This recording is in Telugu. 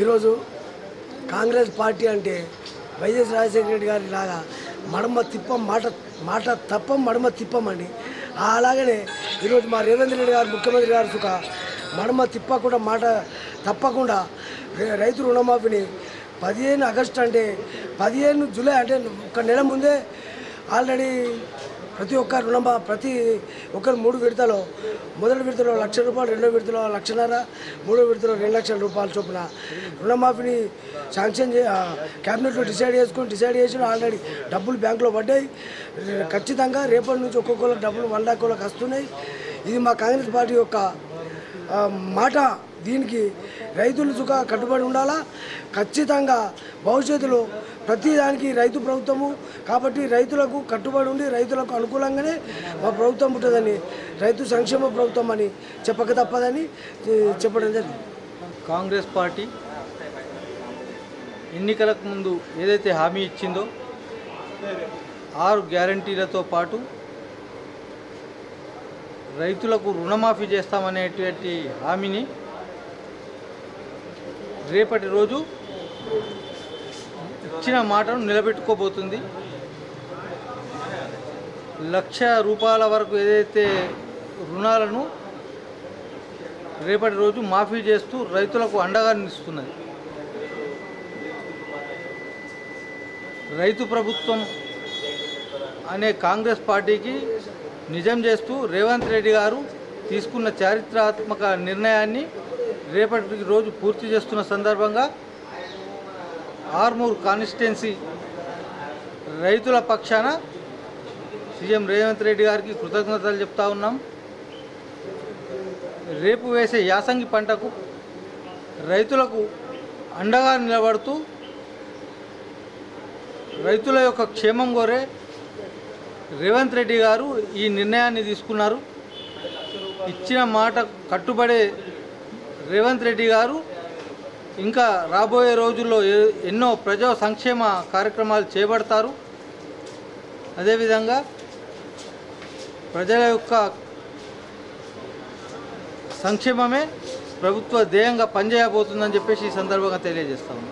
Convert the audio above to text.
ఈరోజు కాంగ్రెస్ పార్టీ అంటే వైఎస్ రాజశేఖర రెడ్డి గారి లాగా మడమ తిప్పం మాట మాట తప్పం మడమ తిప్పమండి అలాగనే ఈరోజు మా రేవంత్ రెడ్డి గారు ముఖ్యమంత్రి గారు సుఖ మడమ తిప్పకుండా మాట తప్పకుండా రైతు రుణమాఫీని పదిహేను ఆగస్టు అంటే పదిహేను జూలై అంటే ఒక నెల ముందే ఆల్రెడీ ప్రతి ఒక్క రుణమా ప్రతి ఒక్కరు మూడు విడతలో మొదటి విడతలో లక్ష రూపాయలు రెండో విడతలో లక్షన్నర మూడో విడతలో రెండు లక్షల రూపాయల చొప్పున రుణమాఫీని శాంక్షన్ చే క్యాబినెట్లో డిసైడ్ చేసుకొని డిసైడ్ చేసి ఆల్రెడీ డబ్బులు బ్యాంకులో పడ్డాయి. ఖచ్చితంగా రేపటి నుంచి ఒక్కొక్కరు డబ్బులు వన్ లాక్ వస్తున్నాయి. ఇది మా కాంగ్రెస్ పార్టీ యొక్క మాట దీనికి రైతులు సుఖ కట్టుబడి ఉండాలా? ఖచ్చితంగా భవిష్యత్తులో ప్రతిదానికి రైతు ప్రభుత్వము కాబట్టి రైతులకు కట్టుబడి ఉండి రైతులకు అనుకూలంగానే మా ప్రభుత్వం ఉంటుందని రైతు సంక్షేమ ప్రభుత్వం అని చెప్పక తప్పదని చెప్పడం జరిగింది. కాంగ్రెస్ పార్టీ ఎన్నికలకు ముందు ఏదైతే హామీ ఇచ్చిందో ఆరు గ్యారంటీలతో పాటు రైతులకు రుణమాఫీ చేస్తామనేటువంటి హామీని రేపటి రోజు ఇచ్చిన మాటను నిలబెట్టుకోబోతుంది. లక్ష రూపాయల వరకు ఏదైతే రుణాలను రేపటి రోజు మాఫీ చేస్తూ రైతులకు అండగా నిలుస్తున్నది. రైతు ప్రభుత్వం అనే కాంగ్రెస్ పార్టీకి నిజం చేస్తూ రేవంత్ రెడ్డి గారు తీసుకున్న చారిత్రాత్మక నిర్ణయాన్ని రేపటి రోజు పూర్తి చేస్తున్న సందర్భంగా ఆర్మూర్ కాన్స్టిట్యున్సీ రైతుల పక్షాన సీఎం రేవంత్ రెడ్డి గారికి కృతజ్ఞతలు చెప్తా ఉన్నాం. రేపు వేసే యాసంగి పంటకు రైతులకు అండగా నిలబడుతూ రైతుల యొక్క క్షేమం కోరే రేవంత్ రెడ్డి గారు ఈ నిర్ణయాన్ని తీసుకున్నారు. ఇచ్చిన మాట కట్టుబడే రేవంత్ రెడ్డి గారు ఇంకా రాబోయే రోజుల్లో ఎన్నో ప్రజా సంక్షేమ కార్యక్రమాలు చేపడతారు. అదేవిధంగా ప్రజల యొక్క సంక్షేమమే ప్రభుత్వ ధ్యేయంగా పనిచేయబోతుందని చెప్పేసి ఈ సందర్భంగా తెలియజేస్తాము